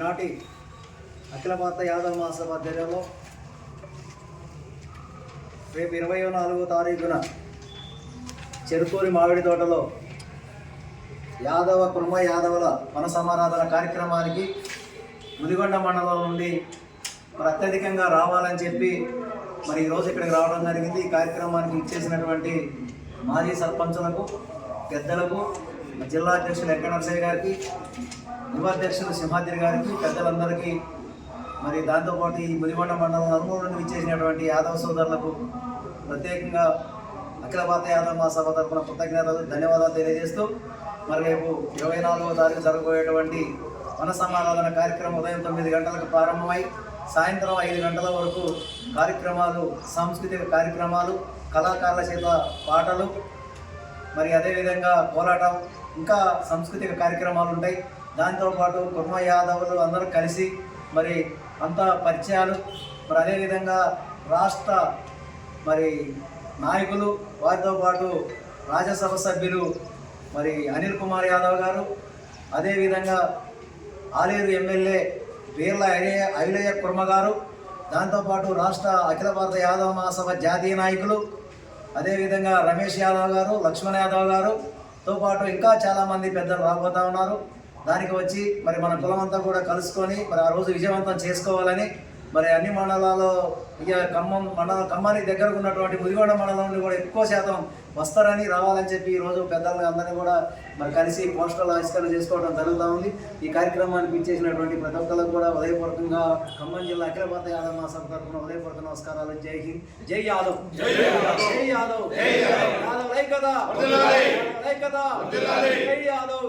ఈనాటి అఖిల భారత యాదవ మహాసభ ఆధ్వర్యంలో రేపు ఇరవై నాలుగో తారీఖున చెరుకూరి మామిడి తోటలో యాదవ కుర్మ యాదవుల మన సమారాధన కార్యక్రమానికి ముదిగొండ మండలం నుండి మరి అత్యధికంగా రావాలని చెప్పి మరి ఈరోజు ఇక్కడికి రావడం జరిగింది. ఈ కార్యక్రమానికి ఇచ్చేసినటువంటి మాజీ సర్పంచులకు పెద్దలకు జిల్లా అధ్యక్షులు వెంకట గారికి యువాధ్యక్షులు సింహాద్రి గారికి పెద్దలందరికీ మరి దాంతోపాటు ఈ ముదిగొండ మండలం నలుమూల నుండి ఇచ్చేసినటువంటి యాదవ సోదరులకు ప్రత్యేకంగా అఖిల భారత యాదవ మహాసభ తరఫున కృతజ్ఞతలు ధన్యవాదాలు తెలియజేస్తూ మరి రేపు ఇరవై నాలుగవ తారీఖు జరగబోయేటువంటి వన సమారాధన కార్యక్రమం ఉదయం తొమ్మిది గంటలకు ప్రారంభమై సాయంత్రం ఐదు గంటల వరకు కార్యక్రమాలు సాంస్కృతిక కార్యక్రమాలు కళాకారుల చేత పాటలు మరి అదేవిధంగా కోలాటం ఇంకా సాంస్కృతిక కార్యక్రమాలు ఉంటాయి. దాంతోపాటు కుర్మ యాదవులు అందరూ కలిసి మరి అంత పరిచయాలు. మరి అదేవిధంగా రాష్ట్ర మరి నాయకులు వారితో పాటు రాజ్యసభ సభ్యులు మరి అనిల్ కుమార్ యాదవ్ గారు అదేవిధంగా ఆలేరు ఎమ్మెల్యే వీర్ల ఐలయ్య అవిలయ్య కుర్మ గారు దాంతోపాటు రాష్ట్ర అఖిల భారత యాదవ మహాసభ జాతీయ నాయకులు అదేవిధంగా రమేష్ యాదవ్ గారు లక్ష్మణ్ యాదవ్ గారుతో పాటు ఇంకా చాలామంది పెద్దలు రాబోతా ఉన్నారు. దానికి వచ్చి మరి మన కులమంతా కూడా కలుసుకొని మరి ఆ రోజు విజయవంతం చేసుకోవాలని మరి అన్ని మండలాల్లో ఇక ఖమ్మం మండలం ఖమ్మానికి దగ్గరకు ఉన్నటువంటి ముదిగొండ మండలం నుండి కూడా ఎక్కువ శాతం వస్తారని రావాలని చెప్పి ఈరోజు పెద్దలు అందరినీ కూడా మరి కలిసి పోస్టర్లు ఆవిష్కరణ చేసుకోవడం జరుగుతూ ఉంది. ఈ కార్యక్రమానికి ఇచ్చేసినటువంటి ప్రతి ఒక్కరికి కూడా ఉదయపూర్వకంగా ఖమ్మం జిల్లా అఖిల భారత యాదవ్ మహాసభ తరఫున ఉదయపూర్వక నమస్కారాలు. జై హింద్. జై యాదవ్. జై యాదవ్. యాదవ్. యాదవ్. ఐక్యత. జై యాదవ్.